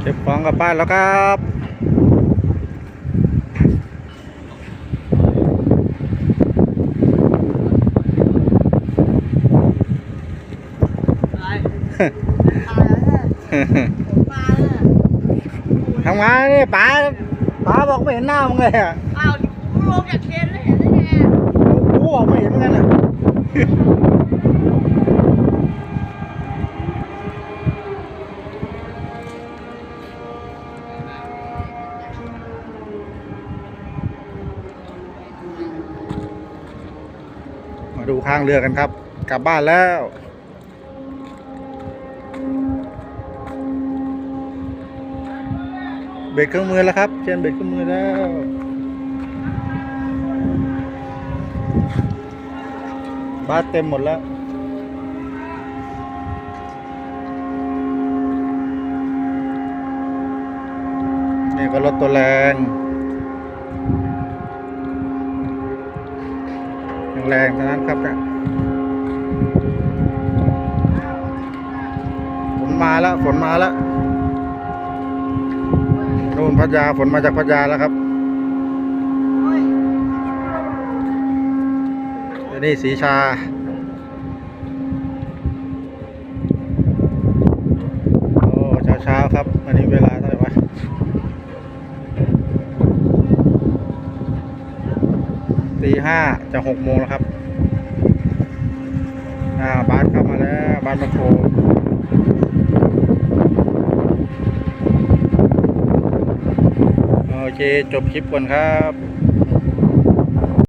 เก็บของกลับบ้านแล้วครับตายตายแล้วเนี่ยมาเนี่ยทำงานนี่ป๋าป๋าบอกไม่เห็นหน้ามึงเลยอะอ้าวกูลงจากเทรนแล้วเห็นได้ไงกูบอกไม่เห็นเหมือนกันอะ มาดูข้างเรือกันครับ กลับบ้านแล้ว เบรกเครื่องมือแล้วครับเชนเบรกเครื่องมือแล้วบ้าสเต็มหมดแล้วนี่ก็รถตัวแรง แรงๆทั้งนั้นครับเนี่ยฝนมาแล้วฝนมาแล้วนู่นพัทยาฝนมาจากพัทยาแล้วครับนนี้สีชาโอ้เช้าเช้าๆครับ อันนี้เวลาเท่าไหร่วะ ตีห้าจะหกโมงแล้วครับ อ่าบ้านเข้ามาแล้วบ้านมาโผล่โอเค จบคลิปก่อนครับ